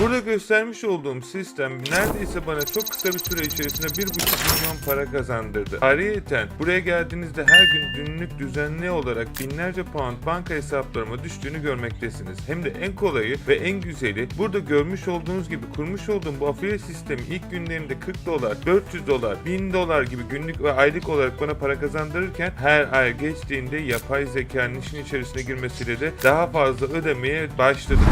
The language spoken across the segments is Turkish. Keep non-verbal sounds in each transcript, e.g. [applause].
Burada göstermiş olduğum sistem neredeyse bana çok kısa bir süre içerisinde 1,5 milyon para kazandırdı. Ayrıyeten buraya geldiğinizde her gün günlük düzenli olarak binlerce pound banka hesaplarıma düştüğünü görmektesiniz. Hem de en kolayı ve en güzeli burada görmüş olduğunuz gibi kurmuş olduğum bu affiliate sistemi ilk günlerinde 40 dolar, 400 dolar, 1000 dolar gibi günlük ve aylık olarak bana para kazandırırken her ay geçtiğinde yapay zekanın işin içerisine girmesiyle de daha fazla ödemeye başladım.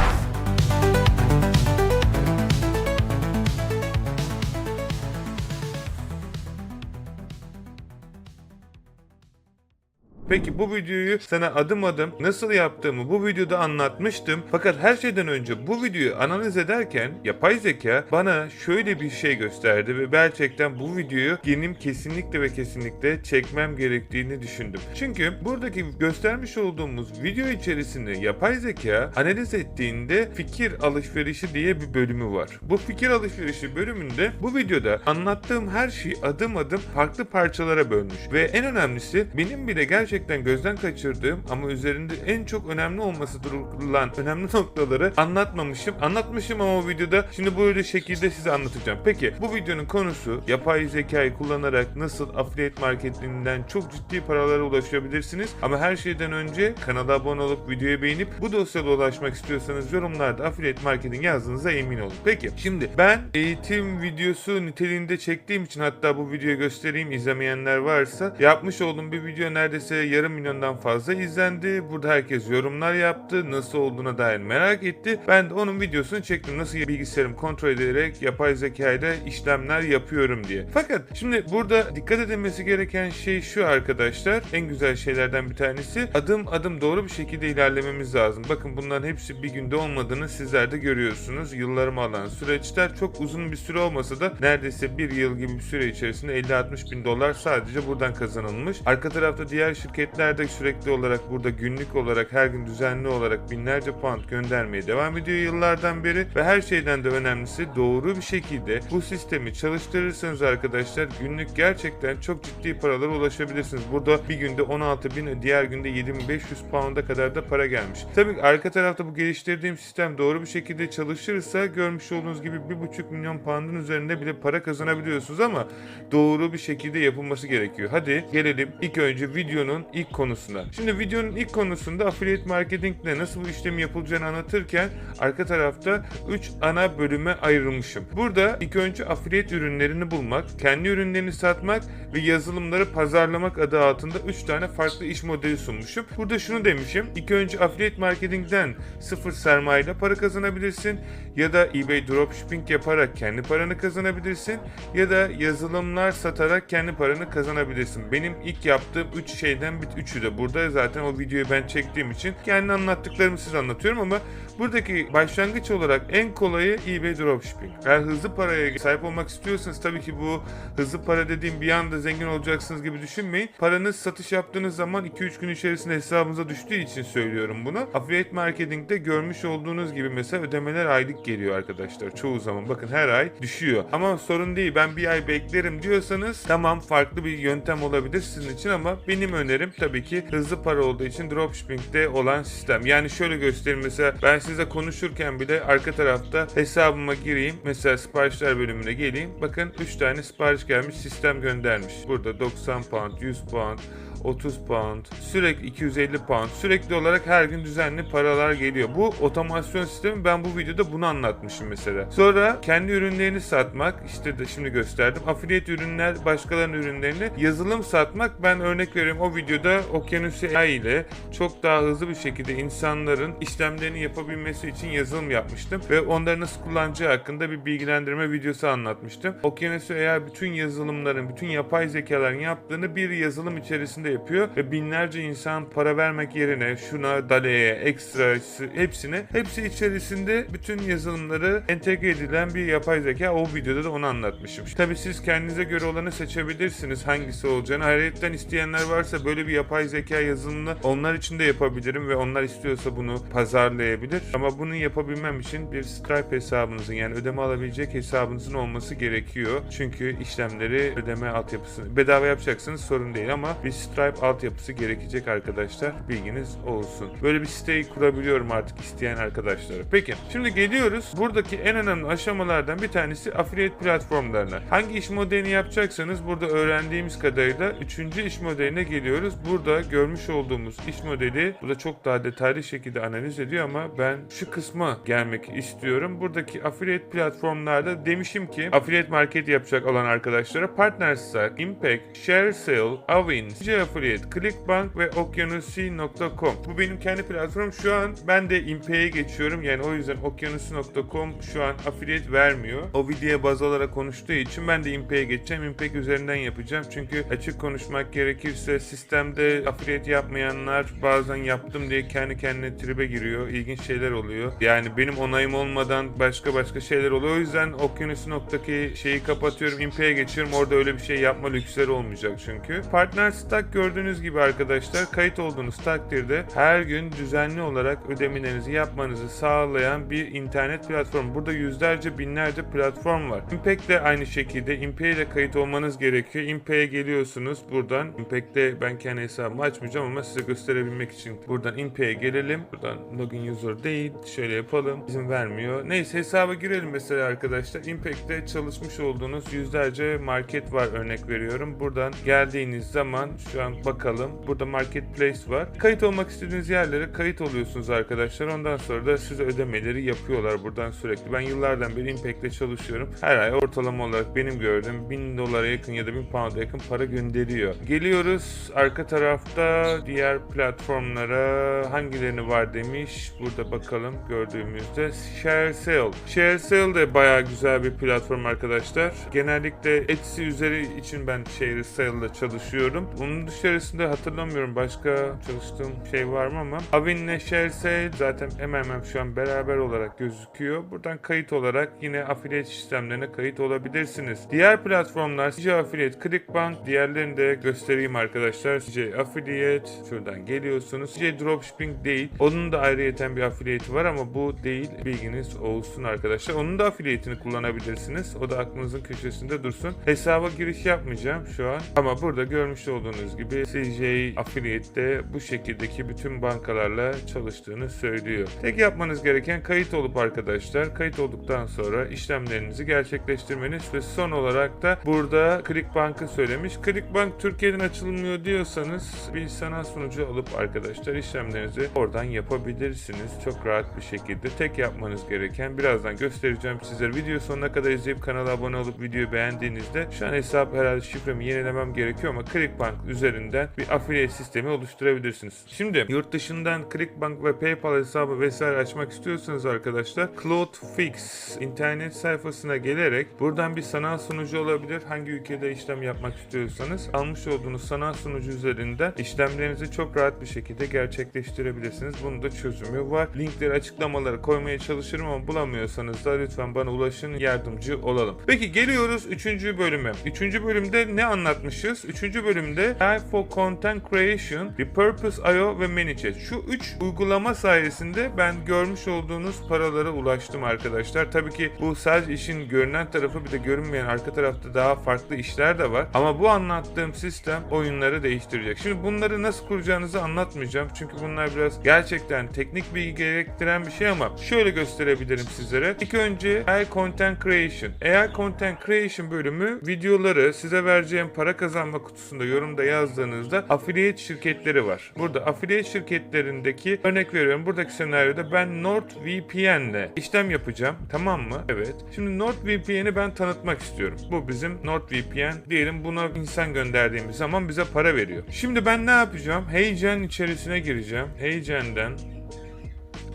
Peki bu videoyu sana adım adım nasıl yaptığımı bu videoda anlatmıştım. Fakat her şeyden önce bu videoyu analiz ederken yapay zeka bana şöyle bir şey gösterdi ve gerçekten bu videoyu benim kesinlikle ve kesinlikle çekmem gerektiğini düşündüm. Çünkü buradaki göstermiş olduğumuz video içerisinde yapay zeka analiz ettiğinde fikir alışverişi diye bir bölümü var. Bu fikir alışverişi bölümünde bu videoda anlattığım her şeyi adım adım farklı parçalara bölmüş ve en önemlisi benim bile gerçekten gözden kaçırdığım ama üzerinde en çok önemli olması durulan önemli [laughs] noktaları anlatmamışım. Anlatmışım ama o videoda şimdi böyle şekilde size anlatacağım. Peki bu videonun konusu yapay zekayı kullanarak nasıl affiliate marketinginden çok ciddi paralara ulaşabilirsiniz. Ama her şeyden önce kanala abone olup videoyu beğenip bu dosyada ulaşmak istiyorsanız yorumlarda affiliate marketing yazdığınıza emin olun. Peki şimdi ben eğitim videosu niteliğinde çektiğim için hatta bu videoyu göstereyim izlemeyenler varsa yapmış olduğum bir video neredeyse yarım milyondan fazla izlendi. Burada herkes yorumlar yaptı. Nasıl olduğuna dair merak etti. Ben de onun videosunu çektim. Nasıl bilgisayarımı kontrol ederek yapay zeka işlemler yapıyorum diye. Fakat şimdi burada dikkat edilmesi gereken şey şu arkadaşlar. En güzel şeylerden bir tanesi adım adım doğru bir şekilde ilerlememiz lazım. Bakın bunların hepsi bir günde olmadığını sizler de görüyorsunuz. Yıllarımı alan süreçler çok uzun bir süre olmasa da neredeyse bir yıl gibi bir süre içerisinde 50-60 bin dolar sadece buradan kazanılmış. Arka tarafta diğer şirketler sürekli olarak burada günlük olarak her gün düzenli olarak binlerce pound göndermeye devam ediyor yıllardan beri ve her şeyden de önemlisi doğru bir şekilde bu sistemi çalıştırırsanız arkadaşlar günlük gerçekten çok ciddi paralara ulaşabilirsiniz. Burada bir günde 16 bin diğer günde 7500 pound'a kadar da para gelmiş. Tabii arka tarafta bu geliştirdiğim sistem doğru bir şekilde çalışırsa görmüş olduğunuz gibi 1,5 milyon pound'un üzerinde bile para kazanabiliyorsunuz ama doğru bir şekilde yapılması gerekiyor. Hadi gelelim ilk önce videonun ilk konusuna. Şimdi videonun ilk konusunda affiliate marketingle nasıl bu işlemi yapılacağını anlatırken arka tarafta 3 ana bölüme ayrılmışım. Burada ilk önce affiliate ürünlerini bulmak, kendi ürünlerini satmak ve yazılımları pazarlamak adı altında 3 tane farklı iş modeli sunmuşum. Burada şunu demişim. İlk önce affiliate marketingden sıfır sermayeyle para kazanabilirsin ya da eBay dropshipping yaparak kendi paranı kazanabilirsin ya da yazılımlar satarak kendi paranı kazanabilirsin. Benim ilk yaptığım 3 şeyden bir üçü de burada zaten o videoyu ben çektiğim için kendi anlattıklarımı size anlatıyorum ama buradaki başlangıç olarak en kolayı eBay dropshipping. Eğer hızlı paraya sahip olmak istiyorsanız tabii ki bu hızlı para dediğim bir anda zengin olacaksınız gibi düşünmeyin. Paranız satış yaptığınız zaman 2-3 gün içerisinde hesabınıza düştüğü için söylüyorum bunu. Affiliate marketing'de görmüş olduğunuz gibi mesela ödemeler aylık geliyor arkadaşlar çoğu zaman. Bakın her ay düşüyor. Ama sorun değil ben bir ay beklerim diyorsanız tamam farklı bir yöntem olabilir sizin için ama benim önerim tabii ki hızlı para olduğu için dropshipping'de olan sistem. Yani şöyle göstereyim mesela ben size konuşurken bile arka tarafta hesabıma gireyim. Mesela siparişler bölümüne geleyim. Bakın 3 tane sipariş gelmiş sistem göndermiş. Burada 90 pound, 100 pound, 30 pound, sürekli 250 pound, sürekli olarak her gün düzenli paralar geliyor. Bu otomasyon sistemi ben bu videoda bunu anlatmışım mesela. Sonra kendi ürünlerini satmak, işte de şimdi gösterdim. Affiliate ürünler, başkalarının ürünlerini yazılım satmak ben örnek veriyorum o videoda Okyanus AI ile çok daha hızlı bir şekilde insanların işlemlerini yapabilmesi için yazılım yapmıştım ve onları nasıl kullanacağı hakkında bir bilgilendirme videosu anlatmıştım. Okyanus AI bütün yazılımların, bütün yapay zekaların yaptığını bir yazılım içerisinde yapıyor ve binlerce insan para vermek yerine şuna, Dale'ye, ekstra hepsine hepsi içerisinde bütün yazılımları entegre edilen bir yapay zeka. O videoda da onu anlatmışım. Tabii siz kendinize göre olanı seçebilirsiniz hangisi olacağını. Hayretten isteyenler varsa böyle bir yapay zeka yazılımını onlar için de yapabilirim ve onlar istiyorsa bunu pazarlayabilir. Ama bunu yapabilmem için bir Stripe hesabınızın yani ödeme alabilecek hesabınızın olması gerekiyor. Çünkü işlemleri ödeme altyapısını bedava yapacaksınız sorun değil ama bir Stripe Stripe altyapısı gerekecek arkadaşlar. Bilginiz olsun. Böyle bir siteyi kurabiliyorum artık isteyen arkadaşlara. Peki şimdi geliyoruz. Buradaki en önemli aşamalardan bir tanesi affiliate platformlarına. Hangi iş modelini yapacaksanız burada öğrendiğimiz kadarıyla 3. iş modeline geliyoruz. Burada görmüş olduğumuz iş modeli burada çok daha detaylı şekilde analiz ediyor ama ben şu kısma gelmek istiyorum. Buradaki affiliate platformlarda demişim ki affiliate market yapacak olan arkadaşlara Partnerstack, Impact, ShareSale, Avin, C Affiliate, Clickbank ve Okyanusi.com. Bu benim kendi platformum. Şu an ben de Impact'e geçiyorum. Yani o yüzden Okyanusi.com şu an affiliate vermiyor. O videoya baz alarak konuştuğu için ben de Impact'e geçeceğim. Impact üzerinden yapacağım. Çünkü açık konuşmak gerekirse sistemde affiliate yapmayanlar bazen yaptım diye kendi kendine tribe giriyor. İlginç şeyler oluyor. Yani benim onayım olmadan başka başka şeyler oluyor. O yüzden Okyanusi.ki şeyi kapatıyorum. Impact'e geçiyorum. Orada öyle bir şey yapma lüksleri olmayacak çünkü. Partner Stack gördüğünüz gibi arkadaşlar kayıt olduğunuz takdirde her gün düzenli olarak ödemelerinizi yapmanızı sağlayan bir internet platformu. Burada yüzlerce binlerce platform var. Impact de aynı şekilde Impact'e de kayıt olmanız gerekiyor. Impact'e geliyorsunuz buradan. Impact'te ben kendi hesabımı açmayacağım ama size gösterebilmek için buradan Impact'e gelelim. Buradan login user değil. Şöyle yapalım. İzin vermiyor. Neyse hesaba girelim mesela arkadaşlar. Impact'te çalışmış olduğunuz yüzlerce market var örnek veriyorum. Buradan geldiğiniz zaman şu an bakalım. Burada marketplace var. Kayıt olmak istediğiniz yerlere kayıt oluyorsunuz arkadaşlar. Ondan sonra da size ödemeleri yapıyorlar buradan sürekli. Ben yıllardan beri Impact'te çalışıyorum. Her ay ortalama olarak benim gördüğüm 1000 dolara yakın ya da 1000 pound'a yakın para gönderiyor. Geliyoruz arka tarafta diğer platformlara hangilerini var demiş. Burada bakalım gördüğümüzde ShareSale. ShareSale de bayağı güzel bir platform arkadaşlar. Genellikle Etsy üzeri için ben ShareSale'da çalışıyorum. Bunun dışarısında hatırlamıyorum başka çalıştığım şey var mı ama Avin'le ShareSale zaten hemen hemen şu an beraber olarak gözüküyor. Buradan kayıt olarak yine affiliate sistemlerine kayıt olabilirsiniz. Diğer platformlar CJ Affiliate, Clickbank diğerlerini de göstereyim arkadaşlar. CJ Affiliate şuradan geliyorsunuz. CJ Dropshipping değil. Onun da ayrıyeten bir affiliate var ama bu değil. Bilginiz olsun arkadaşlar. Onun da affiliate'ini kullanabilirsiniz. O da aklınızın köşesinde dursun. Hesaba giriş yapmayacağım şu an. Ama burada görmüş olduğunuz gibi CJ Affiliate'de bu şekildeki bütün bankalarla çalıştığını söylüyor. Tek yapmanız gereken kayıt olup arkadaşlar kayıt olduktan sonra işlemlerinizi gerçekleştirmeniz ve son olarak da burada Clickbank'ı söylemiş. Clickbank Türkiye'den açılmıyor diyorsanız bir sanal sunucu alıp arkadaşlar işlemlerinizi oradan yapabilirsiniz. Çok rahat bir şekilde. Tek yapmanız gereken birazdan göstereceğim sizlere. Video sonuna kadar izleyip kanala abone olup videoyu beğendiğinizde şu an hesap herhalde şifremi yenilemem gerekiyor ama Clickbank üzerinden bir affiliate sistemi oluşturabilirsiniz. Şimdi yurt dışından Clickbank ve PayPal hesabı vesaire açmak istiyorsanız arkadaşlar Cloudfix internet sayfasına gelerek buradan bir sanal sunucu olabilir. Hangi ülkede işlem yapmak istiyorsanız almış olduğunuz sanal sunucu üzerinden işlemlerinizi çok rahat bir şekilde gerçekleştirebilirsiniz. Bunun da çözümü var. Linkleri açıklamalara koymaya çalışırım ama bulamıyorsanız da lütfen bana ulaşın yardımcı olalım. Peki geliyoruz 3. bölüme. 3. bölümde ne anlatmışız? 3. bölümde AI for Content Creation, Repurpose.io ve ManyChat. Şu 3 uygulama sayesinde ben görmüş olduğunuz paralara ulaştım arkadaşlar. Tabii ki bu sadece işin görünen tarafı bir de görünmeyen arka tarafta daha farklı işler de var. Ama bu anlattığım sistem oyunları değiştirecek. Şimdi bunları nasıl kuracağınızı anlatmayacağım. Çünkü bunlar biraz gerçekten teknik bilgi gerektiren bir şey ama şöyle gösterebilirim sizlere. İlk önce AI Content Creation. AI Content Creation bölümü videoları size vereceğim para kazanma kutusunda yorumda yazdığınızda affiliate şirketleri var. Burada affiliate şirketlerindeki örnek veriyorum. Buradaki senaryoda ben NordVPN'le işlem yapacağım. Tamam mı? Evet. Şimdi NordVPN'i ben tanıtmak istiyorum. Bu bizim NordVPN. Diyelim buna insan gönderdiğimiz zaman bize para veriyor. Şimdi ben ne yapacağım? Heyecan içerisine gireceğim. Heyecan'dan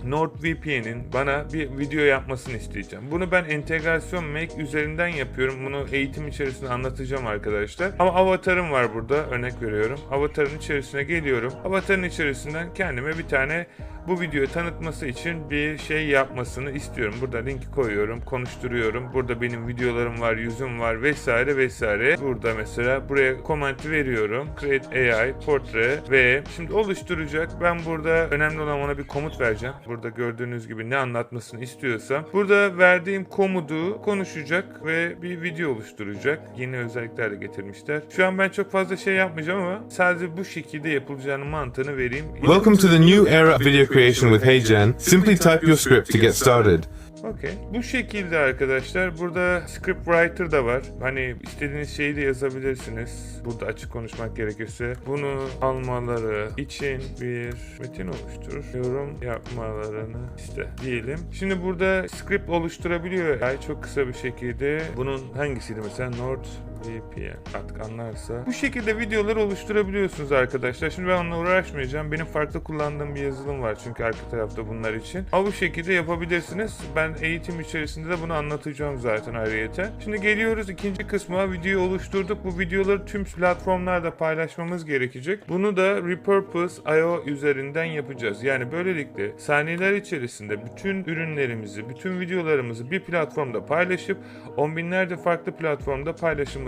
NordVPN'in bana bir video yapmasını isteyeceğim. Bunu ben entegrasyon Make üzerinden yapıyorum. Bunu eğitim içerisinde anlatacağım arkadaşlar. Ama avatarım var burada. Örnek veriyorum. Avatarın içerisine geliyorum. Avatarın içerisinden kendime bir tane bu videoyu tanıtması için bir şey yapmasını istiyorum. Burada linki koyuyorum, konuşturuyorum. Burada benim videolarım var, yüzüm var vesaire vesaire. Burada mesela buraya komenti veriyorum. Create AI, portre ve şimdi oluşturacak. Ben burada önemli olan ona bir komut vereceğim. Burada gördüğünüz gibi ne anlatmasını istiyorsam. Burada verdiğim komudu konuşacak ve bir video oluşturacak. Yeni özellikler de getirmişler. Şu an ben çok fazla şey yapmayacağım ama sadece bu şekilde yapılacağını mantığını vereyim. Welcome to the new era video creation with HeyGen. Simply type your script to get started. Okey. Bu şekilde arkadaşlar. Burada script writer da var. Hani istediğiniz şeyi de yazabilirsiniz. Burada açık konuşmak gerekirse. Bunu almaları için bir metin oluştur. Yorum yapmalarını iste diyelim. Şimdi burada script oluşturabiliyor. Yani çok kısa bir şekilde. Bunun hangisiydi mesela? Nord VPN artık anlarsa. Bu şekilde videolar oluşturabiliyorsunuz arkadaşlar. Şimdi ben onunla uğraşmayacağım. Benim farklı kullandığım bir yazılım var çünkü arka tarafta bunlar için. Ama bu şekilde yapabilirsiniz. Ben eğitim içerisinde de bunu anlatacağım zaten ayrıyeten. Şimdi geliyoruz ikinci kısma. Videoyu oluşturduk. Bu videoları tüm platformlarda paylaşmamız gerekecek. Bunu da Repurpose.io üzerinden yapacağız. Yani böylelikle saniyeler içerisinde bütün ürünlerimizi, bütün videolarımızı bir platformda paylaşıp on binlerce farklı platformda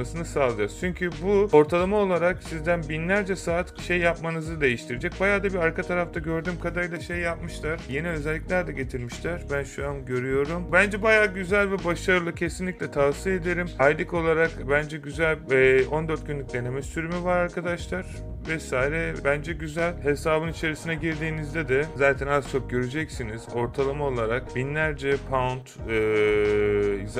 paylaşılmasını sağlayacağız. Çünkü bu ortalama olarak sizden binlerce saat şey yapmanızı değiştirecek. Bayağı da bir arka tarafta gördüğüm kadarıyla şey yapmışlar. Yeni özellikler de getirmişler. Ben şu an görüyorum. Bence bayağı güzel ve başarılı. Kesinlikle tavsiye ederim. Aylık olarak bence güzel ve 14 günlük deneme sürümü var arkadaşlar vesaire bence güzel. Hesabın içerisine girdiğinizde de zaten az çok göreceksiniz. Ortalama olarak binlerce pound e,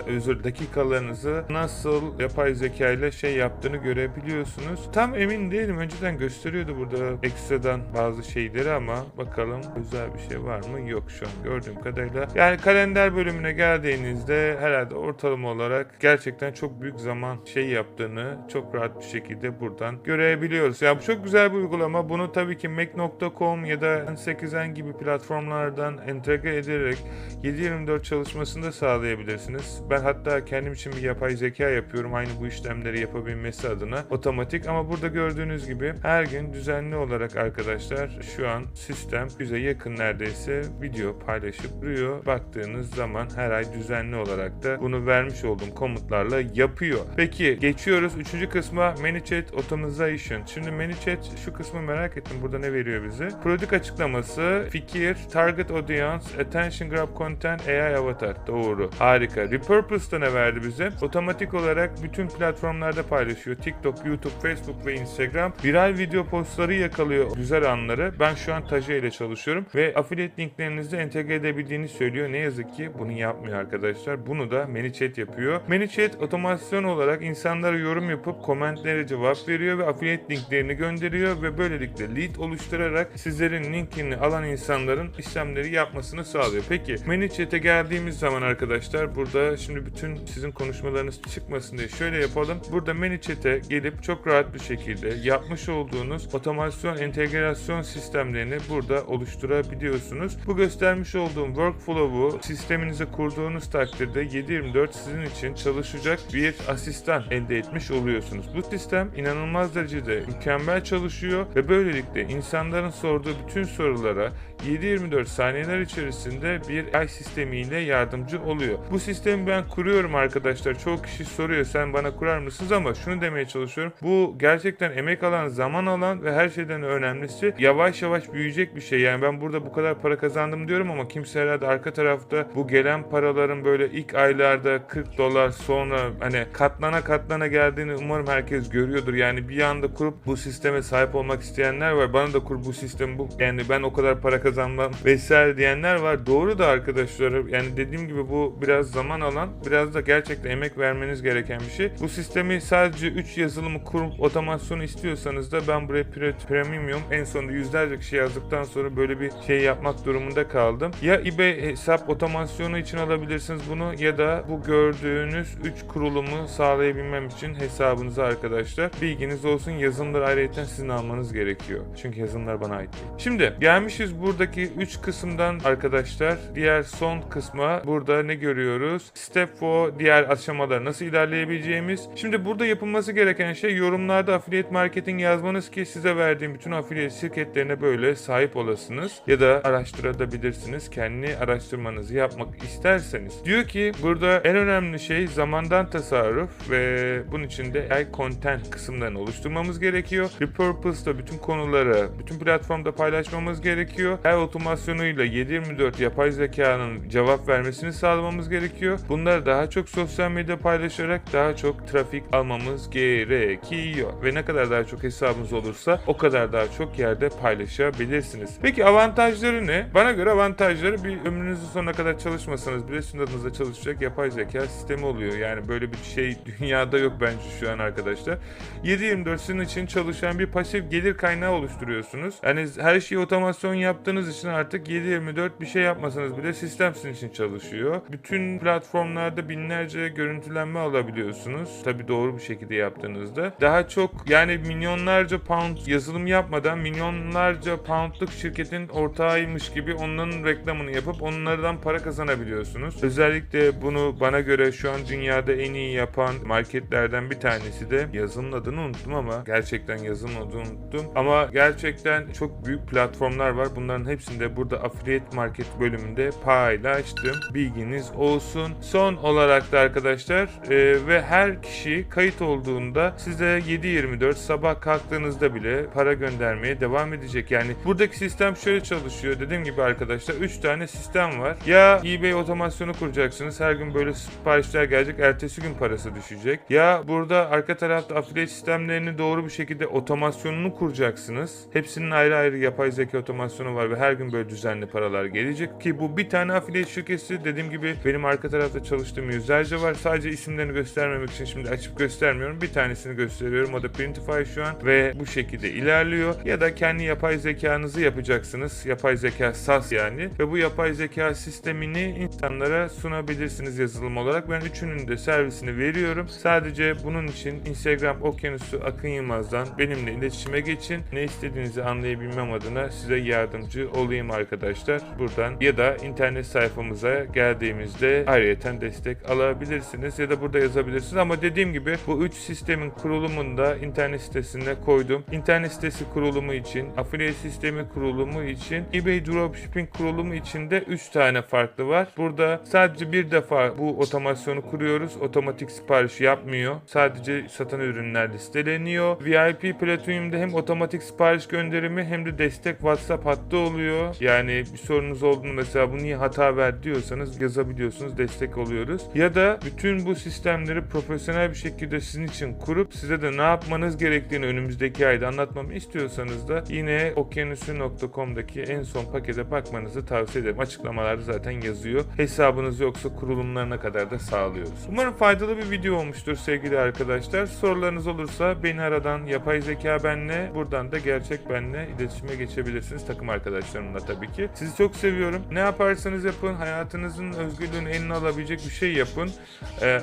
özür dakikalarınızı nasıl yapay zeka ile şey yaptığını görebiliyorsunuz. Tam emin değilim. Önceden gösteriyordu burada ekstradan bazı şeyleri ama bakalım özel bir şey var mı? Yok şu an gördüğüm kadarıyla. Yani kalender bölümüne geldiğinizde herhalde ortalama olarak gerçekten çok büyük zaman şey yaptığını çok rahat bir şekilde buradan görebiliyoruz. Yani bu çok güzel bir uygulama. Bunu tabii ki Mac.com ya da N8n gibi platformlardan entegre ederek 7/24 çalışmasını da sağlayabilirsiniz. Ben hatta kendim için bir yapay zeka yapıyorum. Aynı bu işlemleri yapabilmesi adına otomatik ama burada gördüğünüz gibi her gün düzenli olarak arkadaşlar şu an sistem yüze yakın neredeyse video paylaşıp duruyor. Baktığınız zaman her ay düzenli olarak da bunu vermiş olduğum komutlarla yapıyor. Peki geçiyoruz 3. kısma ManyChat Automation. Şimdi ManyChat şu kısmı merak ettim. Burada ne veriyor bize? Prodük açıklaması, fikir, target audience, attention grab content, AI avatar. Doğru. Harika. Repurpose'da ne verdi bize? Otomatik olarak bütün platformlarda paylaşıyor. TikTok, YouTube, Facebook ve Instagram. Viral video postları yakalıyor güzel anları. Ben şu an Taja ile çalışıyorum ve affiliate linklerinizi entegre edebildiğini söylüyor. Ne yazık ki bunu yapmıyor arkadaşlar. Bunu da ManyChat yapıyor. ManyChat otomasyon olarak insanlara yorum yapıp komentlere cevap veriyor ve affiliate linklerini gönderiyor ve böylelikle lead oluşturarak sizlerin linkini alan insanların işlemleri yapmasını sağlıyor. Peki ManyChat'e geldiğimiz zaman arkadaşlar burada şimdi bütün sizin konuşmalarınız çıkmasın diye şöyle yapalım. Burada ManyChat'e gelip çok rahat bir şekilde yapmış olduğunuz otomasyon entegrasyon sistemlerini burada oluşturabiliyorsunuz. Bu göstermiş olduğum workflow'u sisteminize kurduğunuz takdirde 7/24 sizin için çalışacak bir asistan elde etmiş oluyorsunuz. Bu sistem inanılmaz derecede mükemmel çalışıyor ve böylelikle insanların sorduğu bütün sorulara 7-24 saniyeler içerisinde bir AI sistemiyle yardımcı oluyor. Bu sistemi ben kuruyorum arkadaşlar. Çoğu kişi soruyor sen bana kurar mısınız ama şunu demeye çalışıyorum. Bu gerçekten emek alan, zaman alan ve her şeyden önemlisi yavaş yavaş büyüyecek bir şey. Yani ben burada bu kadar para kazandım diyorum ama kimse herhalde arka tarafta bu gelen paraların böyle ilk aylarda 40 dolar sonra hani katlana katlana geldiğini umarım herkes görüyordur. Yani bir anda kurup bu sisteme sahip olmak isteyenler var. Bana da kur bu sistem bu. Yani ben o kadar para kazanmam vesaire diyenler var. Doğru da arkadaşlar. Yani dediğim gibi bu biraz zaman alan, biraz da gerçekten emek vermeniz gereken bir şey. Bu sistemi sadece 3 yazılımı kurup otomasyonu istiyorsanız da ben buraya pre- premium en sonunda yüzlerce kişi yazdıktan sonra böyle bir şey yapmak durumunda kaldım. Ya eBay hesap otomasyonu için alabilirsiniz bunu ya da bu gördüğünüz 3 kurulumu sağlayabilmem için hesabınıza arkadaşlar. Bilginiz olsun yazılımları ayrıca sizin almanız gerekiyor. Çünkü yazılımlar bana ait değil. Şimdi gelmişiz buradaki 3 kısımdan arkadaşlar. Diğer son kısma burada ne görüyoruz? Step 4 diğer aşamalar nasıl ilerleyebileceğimiz. Şimdi burada yapılması gereken şey yorumlarda affiliate marketing yazmanız ki size verdiğim bütün affiliate şirketlerine böyle sahip olasınız. Ya da araştırabilirsiniz. Kendi araştırmanızı yapmak isterseniz. Diyor ki burada en önemli şey zamandan tasarruf ve bunun için de AI content kısımlarını oluşturmamız gerekiyor. Repurpose'da bütün konuları bütün platformda paylaşmamız gerekiyor. Her otomasyonuyla 7/24 yapay zekanın cevap vermesini sağlamamız gerekiyor. Bunları daha çok sosyal medya paylaşarak daha çok trafik almamız gerekiyor. Ve ne kadar daha çok hesabınız olursa o kadar daha çok yerde paylaşabilirsiniz. Peki avantajları ne? Bana göre avantajları bir ömrünüzün sonuna kadar çalışmasanız bile sizin adınıza çalışacak yapay zeka sistemi oluyor. Yani böyle bir şey [laughs] dünyada yok bence şu an arkadaşlar. 7/24 sizin için çalışan bir pasif gelir kaynağı oluşturuyorsunuz. Yani her şeyi otomasyon yaptığınız için artık 7/24 bir şey yapmasanız bile sistem sizin için çalışıyor. Bütün platformlarda binlerce görüntülenme alabiliyorsunuz. Tabi doğru bir şekilde yaptığınızda. Daha çok yani milyonlarca pound yazılım yapmadan milyonlarca poundluk şirketin ortağıymış gibi onların reklamını yapıp onlardan para kazanabiliyorsunuz. Özellikle bunu bana göre şu an dünyada en iyi yapan marketlerden bir tanesi de yazılımın adını unuttum ama gerçekten yazılımın adını unuttum. Ama gerçekten çok büyük platformlar var. Bunların hepsini de burada affiliate market bölümünde paylaştım. Bilginiz olsun. Son olarak da arkadaşlar e, ve her kişi kayıt olduğunda size 7-24 sabah kalktığınızda bile para göndermeye devam edecek. Yani buradaki sistem şöyle çalışıyor. Dediğim gibi arkadaşlar 3 tane sistem var. Ya eBay otomasyonu kuracaksınız. Her gün böyle siparişler gelecek. Ertesi gün parası düşecek. Ya burada arka tarafta affiliate sistemlerini doğru bir şekilde otomasyonunu kuracaksınız. Hepsinin ayrı ayrı yapay zeka otomasyonu var ve her gün böyle düzenli paralar gelecek ki bu bir tane affiliate şirketi dediğim gibi benim arka tarafta çalıştığım yüzlerce var. Sadece isimlerini göstermemek için şimdi açıp göstermiyorum. Bir tanesini gösteriyorum. O da Printify şu an ve bu şekilde ilerliyor. Ya da kendi yapay zekanızı yapacaksınız. Yapay zeka SAS yani. Ve bu yapay zeka sistemini insanlara sunabilirsiniz yazılım olarak. Ben üçünün de servisini veriyorum. Sadece bunun için Instagram Okyanusu Akın Yılmaz'dan benimle iletişime geçin. Ne istediğinizi anlayabilmem adına size yardımcı olayım arkadaşlar. Buradan ya da internet sayfamıza geldiğimizde ayrıyeten destek alabilirsiniz ya da burada yazabilirsiniz. Ama dediğim gibi bu üç sistemin kurulumunda internet sitesine koydum. İnternet sitesi kurulumu için, affiliate sistemi kurulumu için, eBay Dropshipping kurulumu için de 3 tane farklı var. Burada sadece bir defa bu otomasyonu kuruyoruz. Otomatik sipariş yapmıyor. Sadece satan ürünler listeleniyor. VIP Platinum'da hem otomatik sipariş gönderimi hem de destek WhatsApp hattı oluyor. Yani bir sorunuz olduğunu mesela bu niye hata verdi diyorsanız yazabiliyorsunuz. Destek oluyoruz. Ya da bütün bu sistemleri profesyonel bir şekilde sizin için kurup size de ne yapmanız gerektiğini önümüzdeki ayda anlatmamı istiyorsanız da yine okyanusu.com'daki en son pakete bakmanızı tavsiye ederim. Açıklamalarda zaten yazıyor. Hesabınız yoksa kurulumlarına kadar da sağlıyoruz. Umarım faydalı bir video olmuştur sevgili arkadaşlar. Sorularınız olursa beni aradan yapay zeka benle buradan da gerçek benle iletişime geçebilirsiniz. Takım arkadaşlarımla tabii ki. Sizi çok seviyorum. Ne yaparsanız yapın hayatınızın özgürlüğünü eline alabilecek bir şey yapın.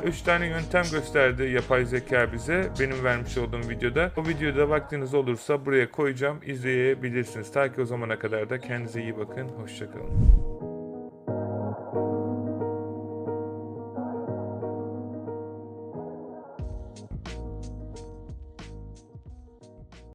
3 tane yöntem gösterdi yapay zeka bize benim vermiş olduğum videoda. O videoda vaktiniz olursa buraya koyacağım izleyebilirsiniz. Ta ki o zamana kadar da kendinize iyi bakın. Hoşçakalın.